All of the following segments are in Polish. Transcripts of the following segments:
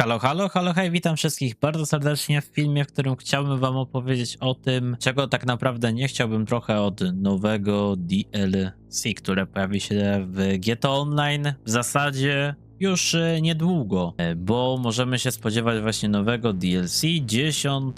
Halo, halo, halo, hej, witam wszystkich bardzo serdecznie w filmie, w którym chciałbym wam opowiedzieć o tym, czego tak naprawdę nie chciałbym trochę od nowego DLC, które pojawi się w GTA Online w zasadzie już e, niedługo, e, bo możemy się spodziewać właśnie nowego DLC 10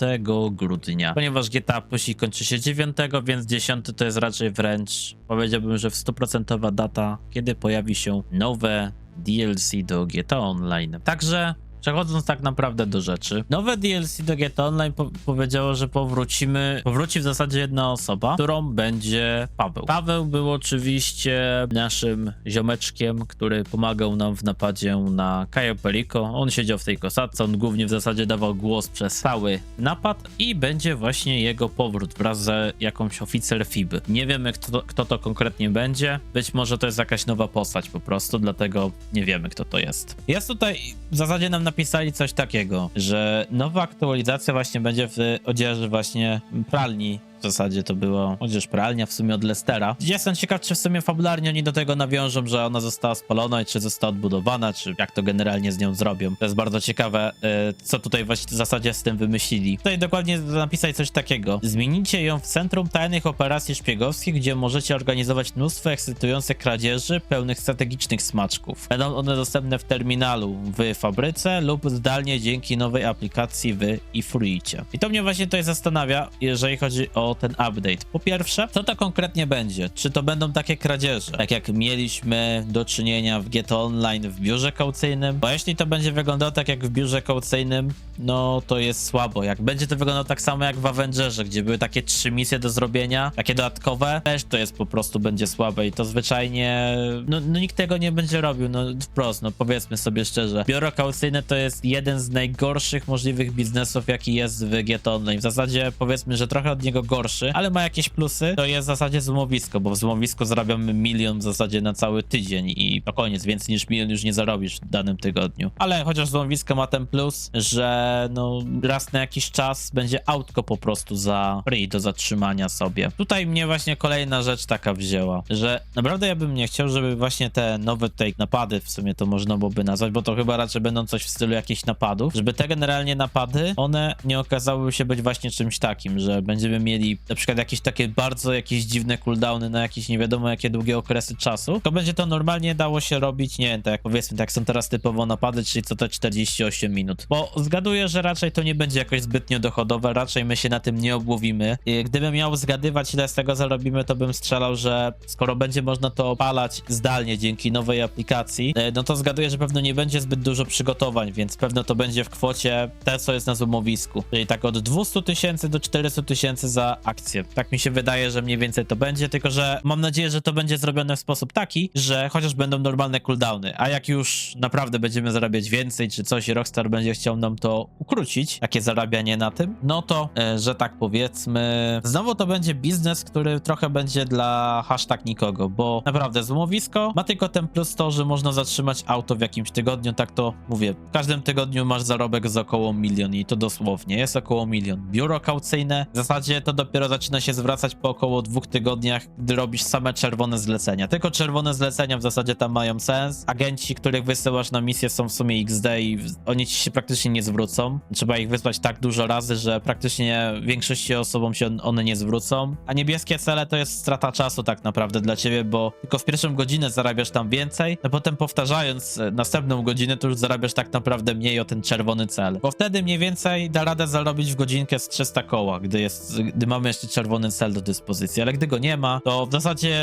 grudnia. Ponieważ GTA Pusi kończy się 9, więc 10 to jest raczej wręcz, powiedziałbym, że w 100% data, kiedy pojawi się nowe DLC do GTA Online. Także Przechodząc tak naprawdę do rzeczy, nowe DLC do GTA Online po powiedziało, że powrócimy, powróci w zasadzie jedna osoba, którą będzie Paweł. Paweł był oczywiście naszym ziomeczkiem, który pomagał nam w napadzie na Cayo Perico. On siedział w tej kosatce, on głównie w zasadzie dawał głos przez cały napad i będzie właśnie jego powrót wraz z jakąś oficer FIB. Nie wiemy kto to, kto to konkretnie będzie, być może to jest jakaś nowa postać po prostu, dlatego nie wiemy kto to jest. Jest tutaj w zasadzie nam napisali coś takiego, że nowa aktualizacja właśnie będzie w odzieży właśnie pralni. W zasadzie to było odzież pralnia w sumie od Lestera. Jestem ciekaw, czy w sumie fabularnie oni do tego nawiążą, że ona została spalona i czy została odbudowana, czy jak to generalnie z nią zrobią. To jest bardzo ciekawe, e, co tutaj właśnie w zasadzie z tym wymyślili. Tutaj dokładnie napisać coś takiego. Zmienicie ją w Centrum Tajnych Operacji Szpiegowskich, gdzie możecie organizować mnóstwo ekscytujących kradzieży pełnych strategicznych smaczków. Będą one dostępne w terminalu w fabryce lub zdalnie dzięki nowej aplikacji w iFruicie. I to mnie właśnie tutaj zastanawia, jeżeli chodzi o ten update. Po pierwsze, co to konkretnie będzie? Czy to będą takie kradzieże, tak jak mieliśmy do czynienia w GTA Online w biurze kaucyjnym? Bo jeśli to będzie wyglądało tak jak w biurze kaucyjnym, no to jest słabo. Jak będzie to wyglądało tak samo jak w Avengerze, gdzie były takie trzy misje do zrobienia, takie dodatkowe, też to jest po prostu będzie słabe i to zwyczajnie, no, no nikt tego nie będzie robił, no wprost, no powiedzmy sobie szczerze. Biuro kaucyjne to jest jeden z najgorszych możliwych biznesów, jaki jest w GTA Online. W zasadzie powiedzmy, że trochę od niego gorszy, ale ma jakieś plusy. To jest w zasadzie złomowisko, bo w złomowisku zarabiamy milion w zasadzie na cały tydzień i to koniec, więcej niż milion już nie zarobisz w danym tygodniu. Ale chociaż złomowisko ma ten plus, że no raz na jakiś czas będzie autko po prostu za free do zatrzymania sobie. Tutaj mnie właśnie kolejna rzecz taka wzięła, że naprawdę ja bym nie chciał, żeby właśnie te nowe tutaj napady, w sumie to można byłoby nazwać, bo to chyba raczej będą coś w stylu jakichś napadów, żeby te generalnie napady, one nie okazały się być właśnie czymś takim, że będziemy mieli na przykład jakieś takie bardzo jakieś dziwne cooldowny na jakieś nie wiadomo jakie długie okresy czasu, to będzie to normalnie dało się robić, nie wiem, tak jak powiedzmy, tak są teraz typowo napady, czyli co te 48 minut. Bo zgaduję, że raczej to nie będzie jakoś zbytnio dochodowe, raczej my się na tym nie obłowimy. Gdybym miał zgadywać, ile z tego zarobimy, to bym strzelał, że skoro będzie można to opalać zdalnie dzięki nowej aplikacji, e, no to zgaduję, że pewno nie będzie zbyt dużo przygotowań, więc pewno to będzie w kwocie te, co jest na zumowisku. Czyli tak od 200 tysięcy do 400 tysięcy za akcję. Tak mi się wydaje, że mniej więcej to będzie, tylko że mam nadzieję, że to będzie zrobione w sposób taki, że chociaż będą normalne cooldowny, a jak już naprawdę będziemy zarabiać więcej, czy coś Rockstar będzie chciał nam to ukrócić, takie zarabianie na tym, no to, e, że tak powiedzmy, znowu to będzie biznes, który trochę będzie dla hashtag nikogo, bo naprawdę złomowisko ma tylko ten plus to, że można zatrzymać auto w jakimś tygodniu, tak to mówię, w każdym tygodniu masz zarobek z około milion i to dosłownie, jest około milion. Biuro kaucyjne, w zasadzie to dopiero zaczyna się zwracać po około dwóch tygodniach, gdy robisz same czerwone zlecenia. Tylko czerwone zlecenia w zasadzie tam mają sens. Agenci, których wysyłasz na misję są w sumie XD i oni ci się praktycznie nie zwrócą. Trzeba ich wysłać tak dużo razy, że praktycznie większości osobom się one nie zwrócą. A niebieskie cele to jest strata czasu tak naprawdę dla ciebie, bo tylko w pierwszą godzinę zarabiasz tam więcej, a potem powtarzając e, następną godzinę, to już zarabiasz tak naprawdę mniej o ten czerwony cel. Bo wtedy mniej więcej da radę zarobić w godzinkę z 300 koła, gdy jest, gdy mamy jeszcze czerwony cel do dyspozycji, ale gdy go nie ma, to w zasadzie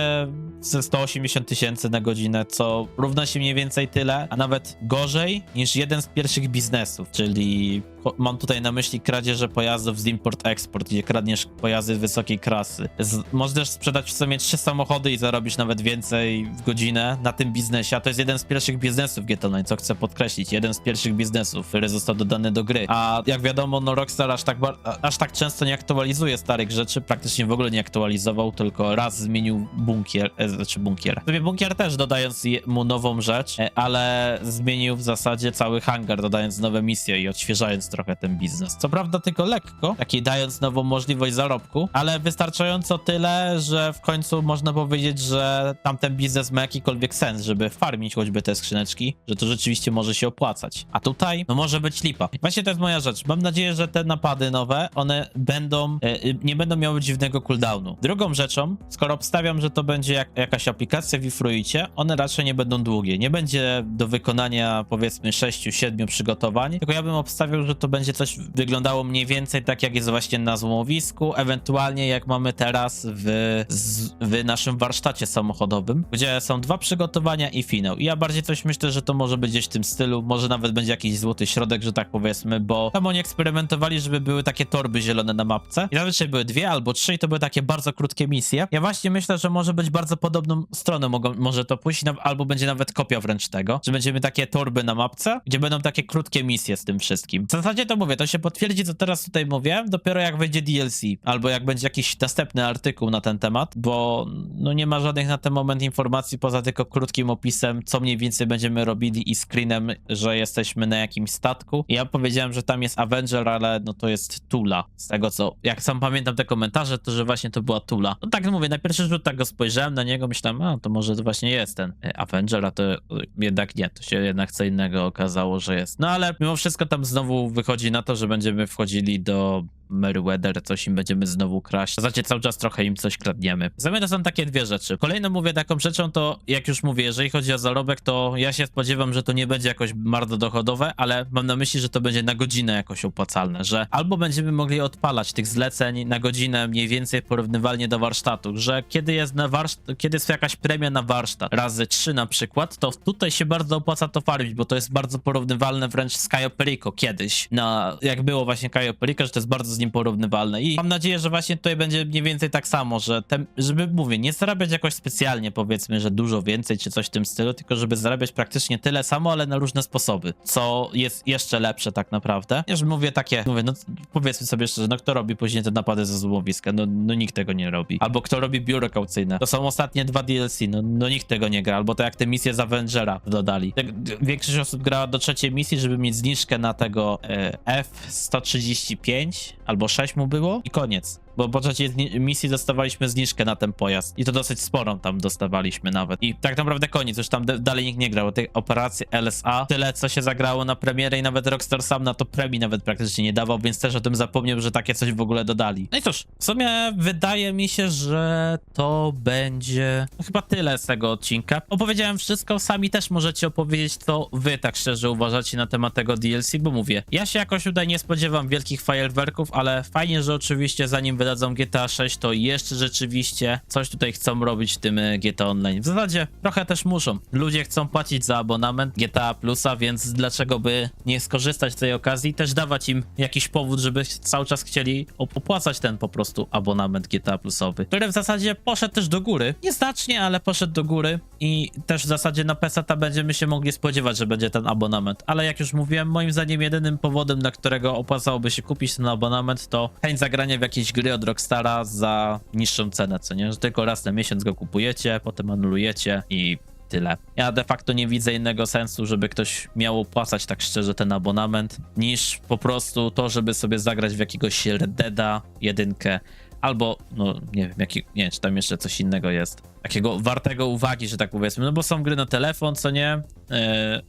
ze 180 tysięcy na godzinę, co równa się mniej więcej tyle, a nawet gorzej niż jeden z pierwszych biznesów, czyli cho- mam tutaj na myśli kradzieże pojazdów z import-export, gdzie kradniesz pojazdy wysokiej klasy. Z, możesz sprzedać w sumie trzy samochody i zarobisz nawet więcej w godzinę na tym biznesie, a to jest jeden z pierwszych biznesów GTA Online, co chcę podkreślić, jeden z pierwszych biznesów, który został dodany do gry. A jak wiadomo, no Rockstar aż tak, aż tak często nie aktualizuje starych rzeczy, praktycznie w ogóle nie aktualizował, tylko raz zmienił bunkier, e, znaczy bunkier. Sobie bunkier też dodając mu nową rzecz, e, ale zmienił w zasadzie cały hangar, dodając nowe misje i odświeżając rozwijając trochę ten biznes. Co prawda tylko lekko, taki dając nową możliwość zarobku, ale wystarczająco tyle, że w końcu można powiedzieć, że tamten biznes ma jakikolwiek sens, żeby farmić choćby te skrzyneczki, że to rzeczywiście może się opłacać. A tutaj, no może być lipa. Właśnie to jest moja rzecz. Mam nadzieję, że te napady nowe, one będą, e, nie będą miały dziwnego cooldownu. Drugą rzeczą, skoro obstawiam, że to będzie jak, jakaś aplikacja w Ifruicie, one raczej nie będą długie. Nie będzie do wykonania powiedzmy 6-7 przygotowań, tylko ja bym obstawiał, że to będzie coś wyglądało mniej więcej tak jak jest właśnie na złomowisku, ewentualnie jak mamy teraz w, z, w naszym warsztacie samochodowym, gdzie są dwa przygotowania i finał. I ja bardziej coś myślę, że to może być gdzieś w tym stylu, może nawet będzie jakiś złoty środek, że tak powiedzmy, bo tam oni eksperymentowali, żeby były takie torby zielone na mapce i zazwyczaj były dwie albo trzy i to były takie bardzo krótkie misje. Ja właśnie myślę, że może być bardzo podobną stronę mogą, może to pójść, albo będzie nawet kopia wręcz tego, że będziemy takie torby na mapce, gdzie będą takie krótkie misje z tym wszystkim. W zasadzie to mówię, to się potwierdzi, co teraz tutaj mówię, dopiero jak wejdzie DLC, albo jak będzie jakiś następny artykuł na ten temat, bo no nie ma żadnych na ten moment informacji poza tylko krótkim opisem, co mniej więcej będziemy robili i screenem, że jesteśmy na jakimś statku. Ja powiedziałem, że tam jest Avenger, ale no to jest Tula. Z tego co, jak sam pamiętam te komentarze, to że właśnie to była Tula. No tak mówię, na pierwszy rzut tak go spojrzałem na niego, myślałem, a to może to właśnie jest ten e, Avenger, a to e, jednak nie, to się jednak co innego okazało, że jest. No ale mimo wszystko tam znowu wychodzi na to, że będziemy wchodzili do Meriwether, coś im będziemy znowu kraść. W zasadzie cały czas trochę im coś kradniemy. Za mnie to są takie dwie rzeczy. Kolejną mówię taką rzeczą to, jak już mówię, jeżeli chodzi o zarobek, to ja się spodziewam, że to nie będzie jakoś bardzo dochodowe, ale mam na myśli, że to będzie na godzinę jakoś opłacalne, że albo będziemy mogli odpalać tych zleceń na godzinę mniej więcej porównywalnie do warsztatu, że kiedy jest na warsztat, kiedy jest jakaś premia na warsztat, razy trzy na przykład, to tutaj się bardzo opłaca to farmić, bo to jest bardzo porównywalne wręcz z Cayo Perico kiedyś, na, jak było właśnie Cayo Perico, że to jest bardzo nim porównywalne i mam nadzieję, że właśnie tutaj będzie mniej więcej tak samo, że te, żeby, mówię, nie zarabiać jakoś specjalnie, powiedzmy, że dużo więcej czy coś w tym stylu, tylko żeby zarabiać praktycznie tyle samo, ale na różne sposoby, co jest jeszcze lepsze tak naprawdę. Ja już mówię takie, mówię, no powiedzmy sobie szczerze, no kto robi później te napady ze złomowiska? No, no nikt tego nie robi. Albo kto robi biuro kaucyjne? To są ostatnie dwa DLC, no, no nikt tego nie gra. Albo to jak te misje z Avengera dodali. Tak, większość osób grała do trzeciej misji, żeby mieć zniżkę na tego e, F-135 albo 6 mu było i koniec. Bo po trzeciej zni- misji dostawaliśmy zniżkę na ten pojazd. I to dosyć sporą tam dostawaliśmy nawet. I tak naprawdę koniec, już tam dalej nikt nie grał. Tej operacji LSA, tyle co się zagrało na premierę i nawet Rockstar sam na to premii nawet praktycznie nie dawał, więc też o tym zapomniał, że takie coś w ogóle dodali. No i cóż, w sumie wydaje mi się, że to będzie no, chyba tyle z tego odcinka. Opowiedziałem wszystko, sami też możecie opowiedzieć, co wy tak szczerze uważacie na temat tego DLC, bo mówię, ja się jakoś tutaj nie spodziewam wielkich fajerwerków, ale fajnie, że oczywiście zanim wydadzą GTA 6, to jeszcze rzeczywiście coś tutaj chcą robić w tym e, GTA Online. W zasadzie trochę też muszą. Ludzie chcą płacić za abonament GTA Plusa, więc dlaczego by nie skorzystać z tej okazji też dawać im jakiś powód, żeby cały czas chcieli op- opłacać ten po prostu abonament GTA Plusowy, który w zasadzie poszedł też do góry. Nieznacznie, ale poszedł do góry i też w zasadzie na PESA będziemy się mogli spodziewać, że będzie ten abonament. Ale jak już mówiłem, moim zdaniem jedynym powodem, dla którego opłacałoby się kupić ten abonament, to chęć zagrania w jakieś gry od Rockstara za niższą cenę, co nie? Że tylko raz na miesiąc go kupujecie, potem anulujecie i tyle. Ja de facto nie widzę innego sensu, żeby ktoś miał opłacać tak szczerze ten abonament, niż po prostu to, żeby sobie zagrać w jakiegoś Red Deada jedynkę, albo, no nie wiem, jaki, nie wiem, czy tam jeszcze coś innego jest. Takiego wartego uwagi, że tak powiedzmy, no bo są gry na telefon, co nie, Yy,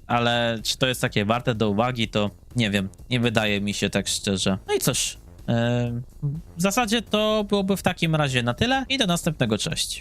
ale czy to jest takie warte do uwagi, to nie wiem, nie wydaje mi się tak szczerze. No i yy, w zasadzie to byłoby w takim razie na tyle i do następnego, cześć.